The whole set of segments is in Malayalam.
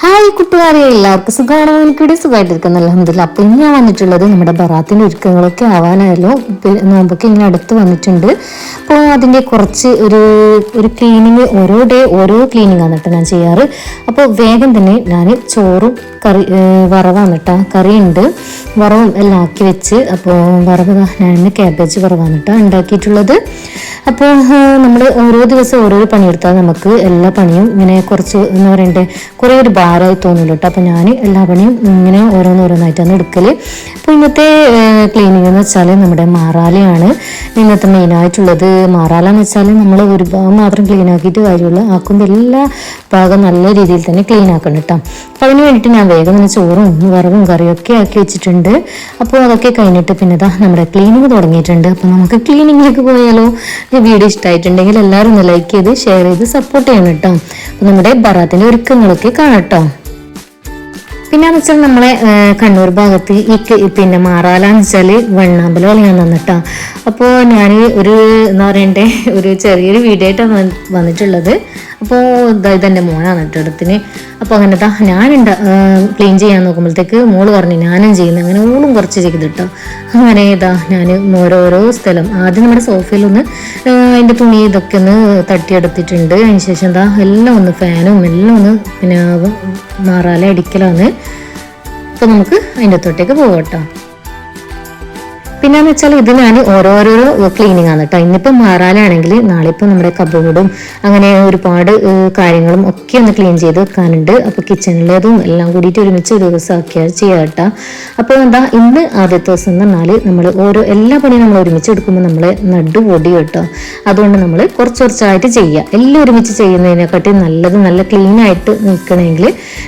ഹായ് കൂട്ടുകാരെ എല്ലാവർക്കും സുഖമാണോ? എനിക്കിവിടെ സുഖമായിട്ടിരിക്കുന്നു. അലഹമില്ല അപ്പം ഇനി ഞാൻ വന്നിട്ടുള്ളത് നമ്മുടെ ബറാത്തിന്റെ ഒരുക്കങ്ങളൊക്കെ ആവാനായല്ലോ. നോമ്പൊക്കെ ഇങ്ങനെ അടുത്ത് വന്നിട്ടുണ്ട്. അപ്പോൾ അതിന്റെ കുറച്ച് ഒരു ഒരു ക്ലീനിങ് ഓരോ ഡേ ഓരോ ക്ലീനിങ് ആണ് ഞാൻ ചെയ്യാറ്. അപ്പോൾ വേഗം തന്നെ ഞാൻ ചോറും കറി വറവാണ് കേട്ടോ. കറിയുണ്ട്. വറവും എല്ലാം ആക്കി വെച്ച് അപ്പോൾ വറവ് ഞാൻ ക്യാബേജ് വറവാണ് ഉണ്ടാക്കിയിട്ടുള്ളത്. അപ്പോൾ നമ്മൾ ഓരോ ദിവസം ഓരോ പണിയെടുത്താൽ നമുക്ക് എല്ലാ പണിയും ഇങ്ങനെ കുറച്ച് എന്ന് പറയണ്ടേ കുറേ ഒരു ഭാരമായി തോന്നില്ല കേട്ടോ അപ്പോൾ ഞാൻ എല്ലാ പണിയും ഇങ്ങനെ ഓരോന്നോരോന്നായിട്ടാണ് എടുക്കൽ അപ്പോൾ ഇന്നത്തെ ക്ലീനിങ് എന്ന് വെച്ചാൽ നമ്മുടെ മാറാലയാണ് ഇന്നത്തെ മെയിനായിട്ടുള്ളത് മാറാല എന്ന് വെച്ചാൽ നമ്മൾ ഒരു ഭാഗം മാത്രം ക്ലീൻ ആക്കിയിട്ട് കാര്യമുള്ളൂ ആക്കുമ്പോൾ എല്ലാ ഭാഗം നല്ല രീതിയിൽ തന്നെ ക്ലീൻ ആക്കണം കേട്ടോ അപ്പോൾ അതിന് വേണ്ടിയിട്ട് ഞാൻ വേഗം തന്നെ ചോറും വറവും കറിയും ഒക്കെ ആക്കി വെച്ചിട്ടുണ്ട്. അപ്പോൾ അതൊക്കെ കഴിഞ്ഞിട്ട് പിന്നെ ഇതാ നമ്മുടെ ക്ലീനിങ് തുടങ്ങിയിട്ടുണ്ട്. അപ്പോൾ നമുക്ക് ക്ലീനിങ്ങിലേക്ക് പോയാലോ? ഈ വീഡിയോ ഇഷ്ടമായിട്ടുണ്ടെങ്കിൽ എല്ലാവരും ഒന്ന് ലൈക്ക് ചെയ്ത് ഷെയർ ചെയ്ത് സപ്പോർട്ട് ചെയ്യണം കേട്ടോ. അപ്പോൾ നമ്മുടെ ബറാത്തിന്റെ ഒരുക്കങ്ങളൊക്കെ കാണാം കേട്ടോ. പിന്നെന്ന് വെച്ചാൽ നമ്മളെ കണ്ണൂർ ഭാഗത്ത് ഈ പിന്നെ മാറാലാന്ന് വെച്ചാൽ വെണ്ണാമ്പലം കളിയാൻ വന്നിട്ടാ അപ്പോൾ ഞാൻ ഒരു എന്താ പറയണ്ടേ ഒരു ചെറിയൊരു വീഡിയോ ആയിട്ടാണ് വന്നിട്ടുള്ളത്. അപ്പോൾ ഇതായത് ഇതെന്റെ മോനാണ് ഇടത്തിന് അപ്പോൾ അങ്ങനെ താ ഞാനുണ്ട ക്ലീൻ ചെയ്യാൻ നോക്കുമ്പോഴത്തേക്ക് മോൾ പറഞ്ഞു ഞാനും ചെയ്യുന്നു. അങ്ങനെ ഓളും കുറച്ച് ചെയ്തിട്ടോ. അങ്ങനെ ഇതാ ഞാൻ ഓരോരോ സ്ഥലം ആദ്യം നമ്മുടെ സോഫയിലൊന്ന് അതിന്റെ തുണി ഇതൊക്കെ ഒന്ന് തട്ടിയെടുത്തിട്ടുണ്ട്. അതിന് ശേഷം എന്താ എല്ലാം ഒന്ന് ഫാനും എല്ലാം ഒന്ന് പിന്നെ മാറാല അടിക്കലാണ്. അപ്പൊ നമുക്ക് അതിന്റെ തൊട്ടേക്ക് പോകാം കേട്ടോ. പിന്നെന്ന് വെച്ചാൽ ഇത് ഞാൻ ഓരോരോ ക്ലീനിങ് ആണ് കേട്ടോ ഇന്നിപ്പം മാറാലാണെങ്കിൽ നാളെ ഇപ്പം നമ്മുടെ കബോർഡും അങ്ങനെ ഒരുപാട് കാര്യങ്ങളും ഒക്കെ ഒന്ന് ക്ലീൻ ചെയ്ത് വെക്കാനുണ്ട്. അപ്പോൾ കിച്ചണിലേതും എല്ലാം കൂടിയിട്ട് ഒരുമിച്ച് ഒരു ദിവസം ആക്കിയാൽ ചെയ്യാം കേട്ടോ അപ്പോൾ എന്താ ഇന്ന് ആദ്യത്തെ ദിവസം എന്ന് പറഞ്ഞാൽ നമ്മൾ ഓരോ എല്ലാ പണിയും നമ്മൾ ഒരുമിച്ച് എടുക്കുമ്പോൾ നമ്മൾ നടു പൊടി കേട്ടോ. അതുകൊണ്ട് നമ്മൾ കുറച്ച് കുറച്ചായിട്ട് ചെയ്യുക എല്ലാം ഒരുമിച്ച് ചെയ്യുന്നതിനെക്കാട്ടി നല്ലത് നല്ല ക്ലീൻ ആയിട്ട് നിൽക്കണമെങ്കിൽ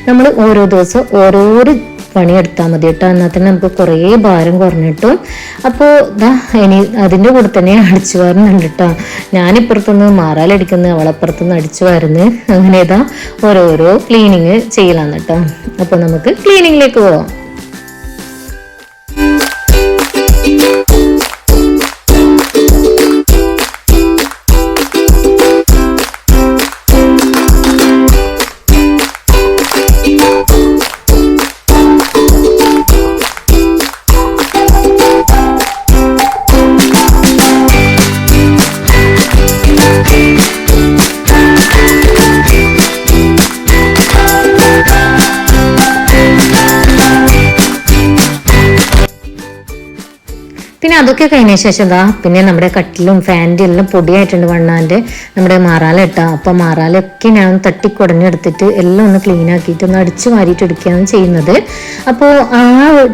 നമ്മൾ ഓരോ ദിവസം ഓരോരോ പണിയെടുത്താൽ മതി കേട്ടോ. എന്നാൽ തന്നെ നമുക്ക് കുറേ ഭാരം കുറഞ്ഞിട്ടും. അപ്പോൾ ഇതാ ഇനി അതിന്റെ കൂടെ തന്നെ അടിച്ചു വാരുന്നുണ്ട് കേട്ടോ. ഞാനിപ്പുറത്തുനിന്ന് മാറാലടിക്കുന്നു അവളപ്പുറത്തുനിന്ന് അടിച്ചു വാരുന്ന്. അങ്ങനെ ഇതാ ഓരോരോ ക്ലീനിങ് ചെയ്യലാന്ന് കേട്ടോ. അപ്പോൾ നമുക്ക് ക്ലീനിങ്ങിലേക്ക് പോവാം. പിന്നെ അതൊക്കെ കഴിഞ്ഞ ശേഷം എന്താ? പിന്നെ നമ്മുടെ കട്ടിലും ഫാന്റെ എല്ലാം പൊടിയായിട്ടുണ്ട് വണ്ണാന്റെ നമ്മുടെ മാറാല ഇട്ടാ. അപ്പം മാറാലൊക്കെ ഞാൻ തട്ടിക്കുടഞ്ഞെടുത്തിട്ട് എല്ലാം ഒന്ന് ക്ലീൻ ആക്കിയിട്ട് ഒന്ന് അടിച്ചു വാരിയിട്ട് എടുക്കുകയാണ് ചെയ്യുന്നത്. അപ്പോൾ ആ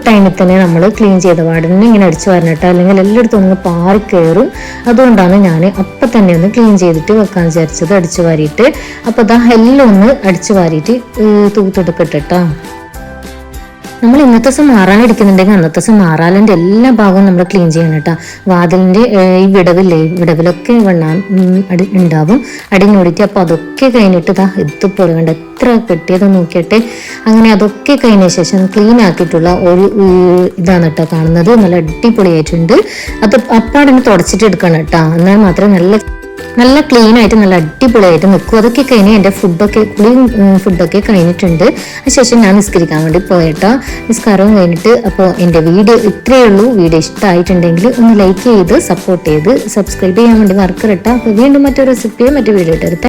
ടൈമിൽ തന്നെ നമ്മൾ ക്ലീൻ ചെയ്ത പാടുന്ന ഇങ്ങനെ അടിച്ചു വരണിട്ടോ അല്ലെങ്കിൽ എല്ലായിടത്തും ഒന്ന് പാറി കയറും അതുകൊണ്ടാണ് ഞാൻ അപ്പം തന്നെ ഒന്ന് ക്ലീൻ ചെയ്തിട്ട് വെക്കാൻ വിചാരിച്ചത്. അടിച്ചു വാരിയിട്ട്. അപ്പോൾ ദാ എല്ലാം ഒന്ന് അടിച്ചു വാരിയിട്ട് തൂത്തെടുക്കട്ടോ നമ്മൾ ഇന്നത്തെ ദിവസം മാറാൻ എടുക്കുന്നുണ്ടെങ്കിൽ അന്നത്തെ ദിവസം മാറാലിന്റെ എല്ലാ ഭാഗവും നമ്മൾ ക്ലീൻ ചെയ്യണം കേട്ടോ. വാതിലിന്റെ ഈ വിടവില്ലേ വിടവിലൊക്കെ വെണ്ണ അടി ഉണ്ടാവും. അടിഞ്ഞോടിയിട്ട് അപ്പോൾ അതൊക്കെ കഴിഞ്ഞിട്ട് ഇതാ ഇതുപോലെ കണ്ട എത്ര കെട്ടിയത് നോക്കിയിട്ട്. അങ്ങനെ അതൊക്കെ കഴിഞ്ഞ ശേഷം ക്ലീൻ ആക്കിയിട്ടുള്ള ഒരു ഇതാണ് കേട്ടോ കാണുന്നത്. നല്ല അടിപൊളിയായിട്ടുണ്ട്. അത് അപ്പാടെ തുടച്ചിട്ട് എടുക്കണം കേട്ടോ. എന്നാൽ മാത്രമേ നല്ല നല്ല ക്ലീൻ ആയിട്ട് നല്ല അടിപൊളിയായിട്ട് നിൽക്കും. അതൊക്കെ കഴിഞ്ഞ് എന്റെ ഫുഡൊക്കെ കുളിയും ഉം, ഫുഡൊക്കെ കഴിഞ്ഞിട്ടുണ്ട്. അതിനുശേഷം ഞാൻ നിസ്കരിക്കാൻ വേണ്ടി പോയിട്ടോ. നിസ്കാരവും കഴിഞ്ഞിട്ട് അപ്പോൾ എന്റെ വീഡിയോ ഇത്രയേ ഉള്ളൂ. വീഡിയോ ഇഷ്ടമായിട്ടുണ്ടെങ്കിൽ ഒന്ന് ലൈക്ക് ചെയ്ത് സപ്പോർട്ട് ചെയ്ത് സബ്സ്ക്രൈബ് ചെയ്യാൻ വേണ്ടി മറക്കരട്ടോ. അപ്പോൾ വീണ്ടും മറ്റൊരു റെസിപ്പിയോ മറ്റു വീഡിയോ ഇട്ടെടുത്ത